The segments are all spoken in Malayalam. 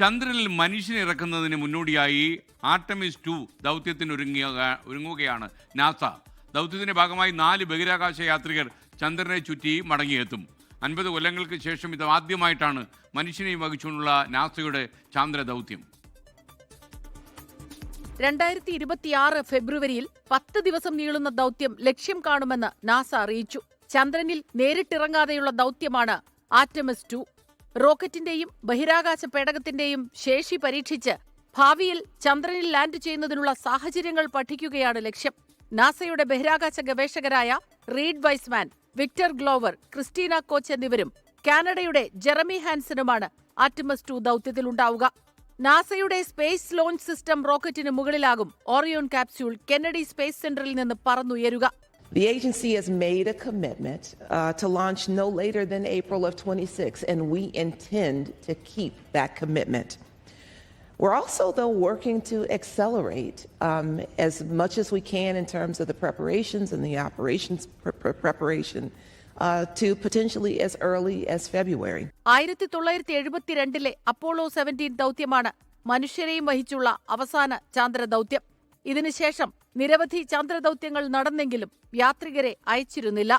ചന്ദ്രനിൽ മനുഷ്യനെ ഇറക്കുന്നതിന് മുന്നോടിയായി ആർട്ടമിസ് ടു ദൗത്യത്തിന് ഒരുങ്ങിയ ഒരുങ്ങുകയാണ് നാസ. ദൗത്യത്തിന്റെ ഭാഗമായി നാല് ബഹിരാകാശ യാത്രികർ ചന്ദ്രനെ ചുറ്റി മടങ്ങിയെത്തും. അൻപത് കൊല്ലങ്ങൾക്ക് ശേഷം ഇത് ആദ്യമായിട്ടാണ് മനുഷ്യനെയും വഹിച്ചുകൊണ്ടുള്ള നാസയുടെ ചാന്ദ്ര ദൗത്യം. രണ്ടായിരത്തി ഇരുപത്തിയാറ് ഫെബ്രുവരിയിൽ പത്ത് ദിവസം നീളുന്ന ദൗത്യം ലക്ഷ്യം കാണുമെന്ന് നാസ അറിയിച്ചു. ചന്ദ്രനിൽ നേരിട്ടിറങ്ങാതെയുള്ള ദൗത്യമാണ് ആറ്റമസ് ടു റോക്കറ്റിന്റെയും ബഹിരാകാശ പേടകത്തിന്റെയും ശേഷി പരീക്ഷിച്ച് ഭാവിയിൽ ചന്ദ്രനിൽ ലാൻഡ് ചെയ്യുന്നതിനുള്ള സാഹചര്യങ്ങൾ പഠിക്കുകയാണ് ലക്ഷ്യം. നാസയുടെ ബഹിരാകാശ ഗവേഷകരായ Reid Wiseman Victor Glover Christina Koch എന്നിവരും കാനഡയുടെ ജെറമി ഹാൻസനുമാണ് ആറ്റമസ് ടു ദൗത്യത്തിലുണ്ടാവുക. നാസയുടെ സ്പേസ് ലോഞ്ച് സിസ്റ്റം റോക്കറ്റിന് മുകളിലാകും ഓറിയോൺ കാപ്സ്യൂൾ കെന്നഡി സ്പേസ് സെന്ററിൽ നിന്ന് പറന്നുയരുക. The agency has made a commitment uh, to launch no later than April of 26, and we intend to keep that commitment. We're also, though, working to accelerate um, as much as we can in terms of the preparations and the operations pre- pre- preparation uh, to potentially as early as February. ആയിരത്തി തൊള്ളായിരത്തി എഴുപത്തിരണ്ടിലെ അപ്പോളോ സെവൻറ്റീൻ ദൗത്യമാണ് മനുഷ്യരെയും വഹിച്ചുള്ള അവസാന ചാന്ദ്ര ദൗത്യം ഇതിനുശേഷം നിരവധി ചന്ദ്രദൌത്യങ്ങൾ നടന്നെങ്കിലും യാത്രികരെ അയച്ചിരുന്നില്ല.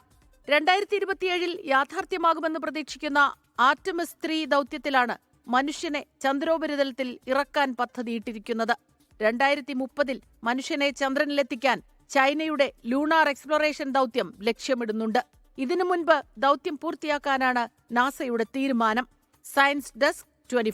രണ്ടായിരത്തി ഇരുപത്തിയേഴിൽ യാഥാർത്ഥ്യമാകുമെന്ന് പ്രതീക്ഷിക്കുന്ന ആറ്റമിസ് ത്രീ ദൌത്യത്തിലാണ് മനുഷ്യനെ ചന്ദ്രോപരിതലത്തിൽ ഇറക്കാൻ പദ്ധതിയിട്ടിരിക്കുന്നത്. രണ്ടായിരത്തി മുപ്പതിൽ മനുഷ്യനെ ചന്ദ്രനിലെത്തിക്കാൻ ചൈനയുടെ ലൂണാർ എക്സ്പ്ലോറേഷൻ ദൌത്യം ലക്ഷ്യമിടുന്നുണ്ട്. ഇതിനു മുൻപ് ദൌത്യം പൂർത്തിയാക്കാനാണ് നാസയുടെ തീരുമാനം. Science desk twenty